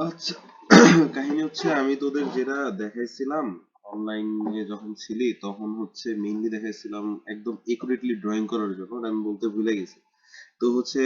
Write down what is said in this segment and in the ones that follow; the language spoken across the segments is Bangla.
আচ্ছা কাহিনী হচ্ছে আমি তোদের যেটা দেখাইছিলাম অনলাইনে যখন ছিলি, তখন হচ্ছে মেইনলি দেখাইছিলাম একদম একুরেটলি ড্রয়িং করার জন্য ওটা আমি বলতে ভুলে গেছি। তো হচ্ছে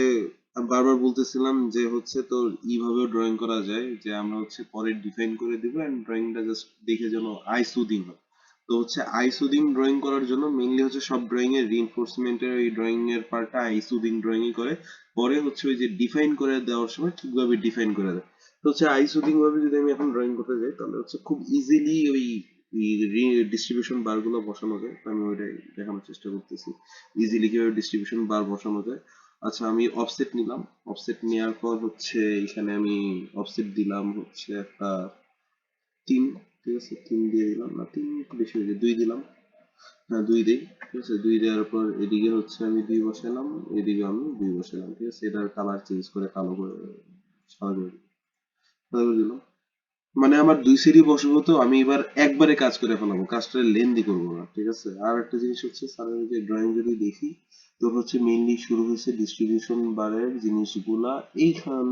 বারবার বলতেছিলাম যে হচ্ছে তোর এইভাবে ড্রয়িং করা যায় যে আমরা হচ্ছে পরে ডিফাইন করে দিব এন্ড ড্রয়িংটা জাস্ট দেখে যেন আই সুদিং হয়। তো হচ্ছে আই সুদিং ড্রয়িং করার জন্য মেইনলি হচ্ছে সব ড্রয়িং এর রিইনফোর্সমেন্টের এই ড্রয়িং এর পার্টটা আই সুদিং ড্রয়িং করে। পরে হচ্ছে ওই যে ডিফাইন করে দেওয়ার সময় ঠিকভাবে ডিফাইন করে দেয়। তো হচ্ছে আই সুদিং ভাবে যদি আমি এখন ড্রয়িং করতে যাই, তাহলে হচ্ছে খুব ইজিলি ওই ডিস্ট্রিবিউশন বারগুলো বসানো যায়। আমি ওইটাই দেখানোর চেষ্টা করতেছি। ইজিলি কীভাবে ডিস্ট্রিবিউশন বার বসানো যায়। আচ্ছা আমি অফসেট নিলাম। অফসেট নেওয়ার পর হচ্ছে এখানে আমি অফসেট দিলাম হচ্ছে একটা তিন, ঠিক আছে? তিন দিয়ে দিলাম। না, তিন বেশি হয়েছে দুই দিলাম। হ্যাঁ দুই দিই, ঠিক আছে? দুই দেওয়ার পর এদিকে হচ্ছে আমি দুই বসালাম এদিকে আমি দুই বসালাম ঠিক আছে? এটার কালার চেঞ্জ করে কালো করে সাদা করে দিলাম সাদা করে দিলাম মানে আমার দুই সিডি বসবো তো, আমি এবার একবারে কাজ করে ফেলাবো, কাজটা লেন্দি করব না, ঠিক আছে? আর একটা জিনিস হচ্ছে স্যারের যে ড্রয়িং যদি দেখি তো হচ্ছে মেইনলি শুরু হয়েছে ডিস্ট্রিবিউশন বারের জিনিসগুলা, এইখান,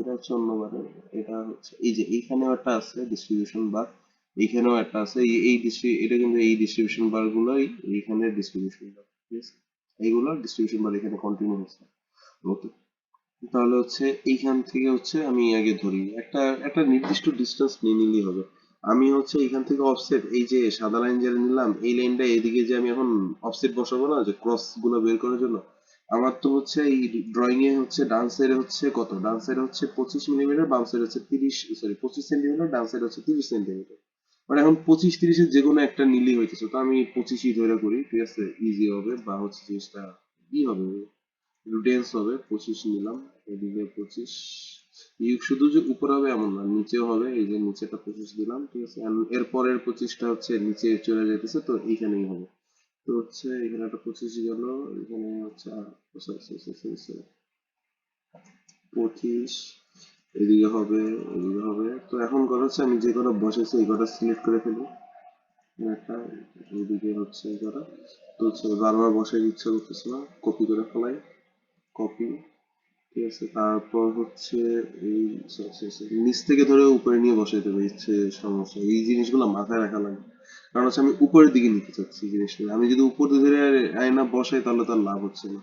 এটা হচ্ছে অন্য বারের, এটা হচ্ছে, এই যে এইখানেও একটা আছে ডিস্ট্রিবিউশন বার এইখানেও একটা আছে, এই ডিস্ট্রি- এটা কিন্তু এই ডিস্ট্রিবিউশন বার গুলোই এইখানে ডিস্ট্রিবিউশন বার ঠিক আছে? এইগুলো ডিস্ট্রিবিউশন বার এখানে কন্টিনিউ হচ্ছে। ওকে তাহলে হচ্ছে এইখান থেকে হচ্ছে আমি আগে ধরি। একটা একটা নির্দিষ্ট ডিস্টেন্স নিয়ে নিলেই হবে। আমি হচ্ছে এখান থেকে অফসেট এই যে সাদা লাইন যেটা নিলাম, এই লাইনটা এদিকে যে আমি এখন অফসেট বসাবো না, যে ক্রসগুলো বের করার জন্য, আমার তো হচ্ছে এই ড্রয়িং এ হচ্ছে ডান সাইডে হচ্ছে কত? ডান সাইডে হচ্ছে পঁচিশ মিলিমিটার বাম সাইডে হচ্ছে তিরিশ সরি পঁচিশ সেন্টিমিটার ডান সাইডে হচ্ছে তিরিশ সেন্টিমিটার মানে এখন পঁচিশ তিরিশের যে কোনো একটা নিলেই হইতেছে। তো আমি পঁচিশই ধরে করি, ঠিক আছে? ইজি হবে, বা হচ্ছে জিনিসটা ই হবে। একটু হবে, পঁচিশ নিলাম, এদিকে পঁচিশ। শুধু যে উপরে হবে এমন না, নিচেও হবে, এই যে নিচেটা পঁচিশ দিলাম, ঠিক আছে? And এর পরের পঁচিশটা হচ্ছে নিচে চলে যেতেছে তো এইখানেই হবে। তো হচ্ছে এখানে একটা পঁচিশ গেল, এখানে হচ্ছে পঁচিশ, এদিকে হবে এদিকে হবে। তো এখন কথা হচ্ছে আমি যে কটা বসেছি, এই কটা সিলেক্ট করে ফেলি। একটা এদিকে হচ্ছে এই কটা। তো হচ্ছে বারবার বসার ইচ্ছা করতেছে না কপি করে ফেলাই। কপি। ঠিক আছে, তারপর হচ্ছে এই নিচ থেকে ধরে উপরে নিয়ে বসাইতে হবে হচ্ছে সমস্যা। এই জিনিসগুলো মাথায় রাখা লাগে কারণ হচ্ছে আমি উপরের দিকে নিতে চাচ্ছি জিনিসটা আমি যদি উপর ধরে আয়না বসাই তাহলে তার লাভ হচ্ছে না।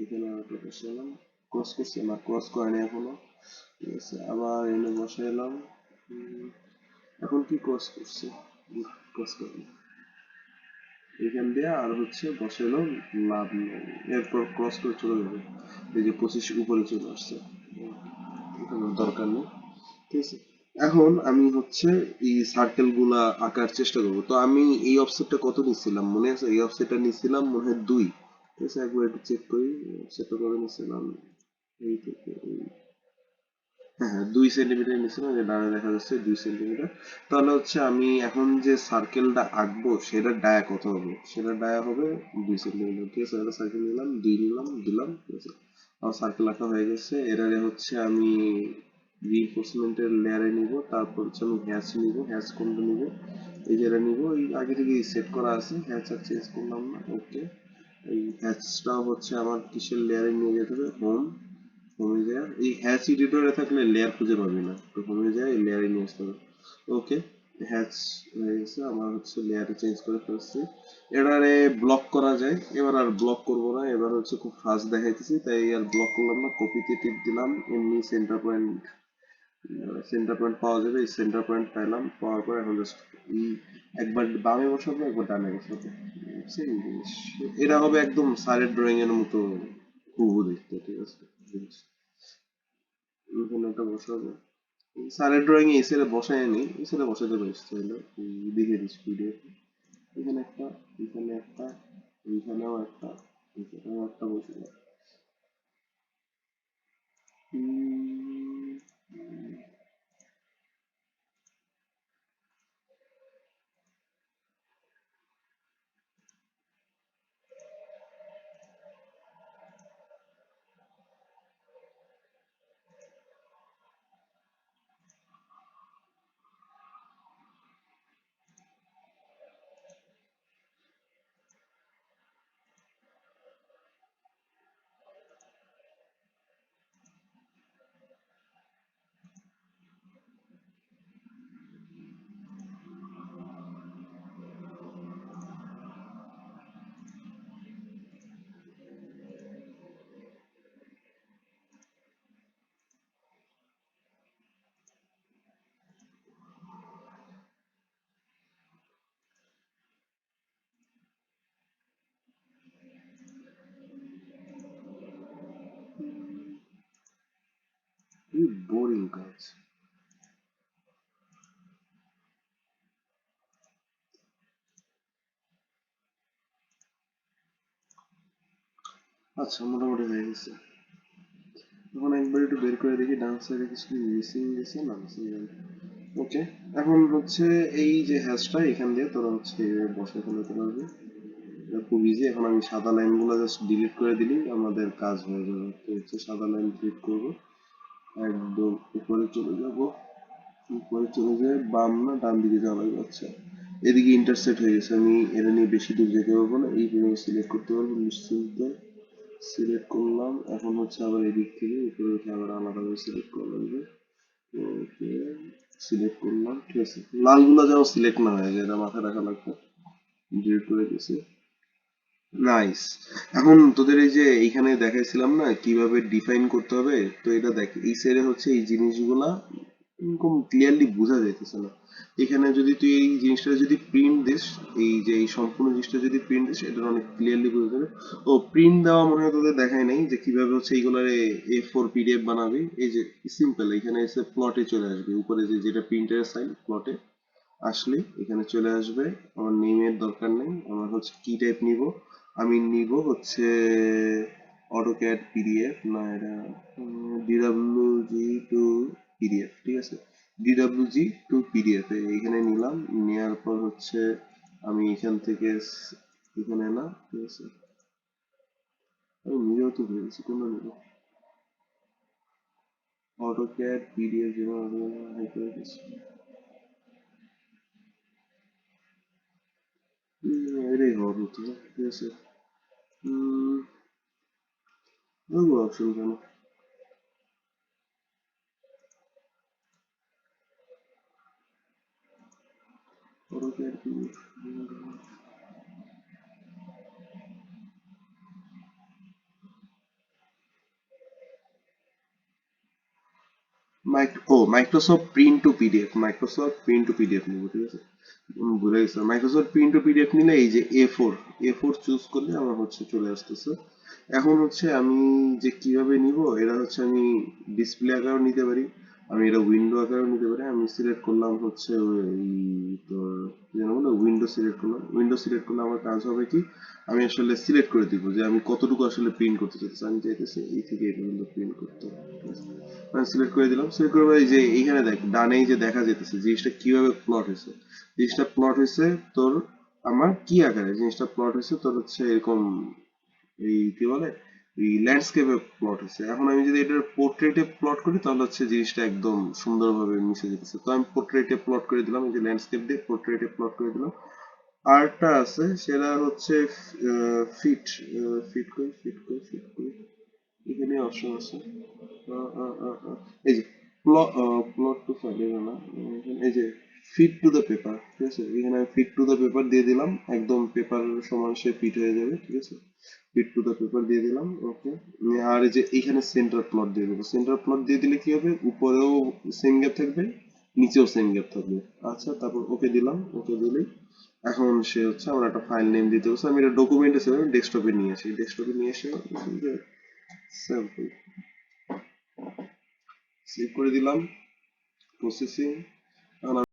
এখানে আরেকটা ক্রস করছি, না ক্রস করেনি এখনও। ঠিক আছে, আবার এনে বসাইলাম। এখন কি ক্রস করছে? ক্রস করেনি এখান দিয়ে আর হচ্ছে বসাইলো লাভ নেই। এরপর ক্রস করে চলে যাবে। এই যে পঁচিশ উপরে চলে আসছে। এখানে দরকার নেই। ঠিক আছে? এখন আমি হচ্ছে এই সার্কেলগুলা আঁকার চেষ্টা করব। তো আমি এই অফসেটটা কত নিচ্ছিলাম মনে আছে? এই অফসেটটা নিচ্ছিলাম মনে হয় দুই। ঠিক আছে? একবার একটু চেক করি। অফসেটটা কত নিচ্ছিলাম এই থেকে এই। হ্যাঁ দুই সেন্টিমিটার নিচ্ছিলাম যে ডানে দেখা যাচ্ছে, দুই সেন্টিমিটার তাহলে হচ্ছে আমি এখন যে সার্কেলটা আঁকবো সেটা ডায়া কত হবে? সেটা ডায়া হবে দুই সেন্টিমিটার ঠিক আছে, একটা সার্কেল নিলাম, দুই নিলাম, দিলাম, ঠিক আছে। আমার সার্কেল আঁকা হয়ে গেছে। এটারে হচ্ছে আমি রিইনফোর্সমেন্টের লেয়ারে নিব, তারপর হচ্ছে আমি হ্যাচ নিব হ্যাচ কোনটা নিব? এই এটা নিব, এই আগে থেকে সেট করা আছে হ্যাচ আর চেঞ্জ করলাম না ওকে এই হ্যাচটাও হচ্ছে আমার কিসের লেয়ারে নিয়ে যেতে হবে? হোম যায় এই হ্যাচ এডিটরে থাকলে লেয়ার খুঁজে পাবি না। তো হোমে যায় লেয়ারে নিয়ে আসতে হবে। ওকে হ্যাচ হয়ে গেছে আমার হচ্ছে লেয়ারে চেঞ্জ করে ফেলছি। এবারে ব্লক করা যায়। এবার আর ব্লক করব না, এবার হচ্ছে খুব ফাস্ট দেখাইতেছি, তাই আর ব্লক করলাম না কপিতে টিপ দিলাম, এমনি সেন্টার পয়েন্ট সেন্টার পয়েন্ট পাওয়া যাবে, এই সেন্টার পয়েন্ট পাইলাম, পাওয়ার পর এখন জাস্ট একবার বামে বসাবো, একবার ডানে বসাবো। সেম জিনিস। এটা হবে একদম সাইডের ড্রয়িং এর মতো হুবহু দেখতে, ঠিক আছে? একটা বসাবো স্যারের ড্রয়িং এই সেলে বসায় নি এই সেলে বসাতে পারিস তাহলে দেখে দিস এখানে একটা এখানে একটা, এইখানেও একটা এখানেও একটা বসে বোরিং কাজ আচ্ছা মোটামুটি হয়ে গেছে। এখন একবার একটু বের করে দেখি, ডান সাইডে কিছু মিসিং গেছে? না মিসিং ওকে এখন হচ্ছে এই যে হ্যাশটা এখান দিয়ে তোরা হচ্ছে বসে ফেলতে পারবি খুব ইজি এখন আমি সাদা লাইনগুলো জাস্ট ডিলিট করে দিলেই আমাদের কাজ হয়ে যাবে। তো হচ্ছে সাদা লাইন ডিলিট করব। একদম উপরে চলে যাব। উপরে চলে যায় বাম না ডান দিকে যাওয়া লাগবে আচ্ছা এদিকে ইন্টারসেট হয়ে গেছে। আমি এটা নিয়ে বেশি দূর যেতে পারব না। এই পর্যন্ত সিলেক্ট করতে পারব, নিশ্চিন্তে সিলেক্ট করলাম। এখন হচ্ছে আবার এদিক থেকে উপরে উঠে আবার আলাদাভাবে সিলেক্ট করা লাগবে। ওকে সিলেক্ট করলাম। ঠিক আছে। লালগুলো যেন সিলেক্ট না হয়ে যায়, এটা মাথায় রাখা লাগবে। ডিলিট করে দিয়েছি। নাইস এখন তোদের এই যে এইখানে দেখাইছিলাম না, কীভাবে ডিফাইন করতে হবে, তো এটা দেখ, এই সাইডে হচ্ছে এই জিনিসগুলা এরকম ক্লিয়ারলি বোঝা যাইতেছে না। এখানে যদি তুই এই জিনিসটা যদি প্রিন্ট দিস, এই যে এই সম্পূর্ণ জিনিসটা যদি প্রিন্ট দিস এটা অনেক ক্লিয়ারলি বোঝা যাবে। ও প্রিন্ট দেওয়া মনে হয় তোদের দেখায় নাই যে কীভাবে হচ্ছে এইগুলার এ ফোর পিডিএফ বানাবি। এই যে সিম্পল এখানে এসে প্লটে চলে আসবে। উপরে যে যেটা প্রিন্টের সাইন প্লটে আসলে এখানে চলে আসবে। আমার নেমের দরকার নেই, আমার হচ্ছে কি টাইপ নিব। আমি নিব হচ্ছে অটোক্যাড পিডিএফ না এটা ডিডাব্লিউজি টু পিডিএফ ঠিক আছে? ডিডাব্লিউ জি টু পিডিএফ এখানে নিলাম নেওয়ার পর হচ্ছে আমি এখান থেকে এখানে না ঠিক আছে? আমি নিজেও তো ভুলে গেছি কোনটা নিব? অটোক্যাড পিডিএফ যেভাবে হাই করে দিচ্ছি হুম, এটাই হওয়ার মতো ঠিক আছে হুম অপশন কেন AutoCAD PDF mic O Microsoft print to PDF Microsoft print to PDF নিব ঠিক আছে উম, ভুলে গেছি মাইক্রোসফট প্রিন্ট টু পিডিএফ নিলে এই যে A four A four choose করলে আমার হচ্ছে চলে আসতেছে। এখন হচ্ছে আমি যে কীভাবে নিব এটা হচ্ছে আমি ডিসপ্লে আকারেও নিতে পারি। আমি এটা উইন্ডো আকারে নিতে পারি, আমি সিলেক্ট করলাম হচ্ছে ওই তোর যেন বলে উইন্ডো সিলেক্ট করলাম। উইন্ডো সিলেক্ট করলে আমার কাজ হবে কি? আমি আসলে সিলেক্ট করে দিব যে আমি কতটুকু আসলে প্রিন্ট করতে চাইতেছি। আমি চাইতেছি এই থেকে এই পর্যন্ত প্রিন্ট করতে আমি সিলেক্ট করে দিলাম। সিলেক্ট করে এই যে এইখানে দেখ ডানেই যে দেখা যেতেছে জিনিসটা কীভাবে প্লট হয়েছে। জিনিসটা প্লট হয়েছে তোর আমার কি আকারে? জিনিসটা প্লট হয়েছে তোর হচ্ছে এরকম এই কি বলে? এই ল্যান্ডস্কেপে প্লট হয়েছে এখন আমি যদি এটার পোর্ট্রেটে প্লট করি, তাহলে হচ্ছে জিনিসটা একদম সুন্দরভাবে মিশে যেতেছে। তো আমি পোর্ট্রেটে প্লট করে দিলাম, এই যে ল্যান্ডস্কেপ দিয়ে পোর্ট্রেটে প্লট করে দিলাম। আরটা আছে, সেটা হচ্ছে ফিট ফিট করি ফিট করি ফিট করি। এখানে অপশন আছে। এই যে প্লট টু ফাইল না এই যে ফিট টু দ্য পেপার ঠিক আছে? এখানে আমি ফিট টু দ্য পেপার দিয়ে দিলাম। একদম পেপার সমান সে ফিট হয়ে যাবে, ঠিক আছে? ফিট টু দ্য পেপার দিয়ে দিলাম ওকে আর এই যে এখানে সেন্টার প্লট দিয়ে দেবো। সেন্টার প্লট দিয়ে দিলে কি হবে? উপরেও সেম গ্যাপ থাকবে, নিচেও সেম গ্যাপ থাকবে। আচ্ছা তারপর ওকে দিলাম ওকে দিলেই এখন সে হচ্ছে আমার একটা ফাইল নেম দিতে হচ্ছে আমি এটা ডকুমেন্টে ছিল ডেস্কটপে নিয়ে আসি। ডেস্কটপে নিয়ে এসে স্যাম্পল সেভ করে দিলাম প্রসেসিং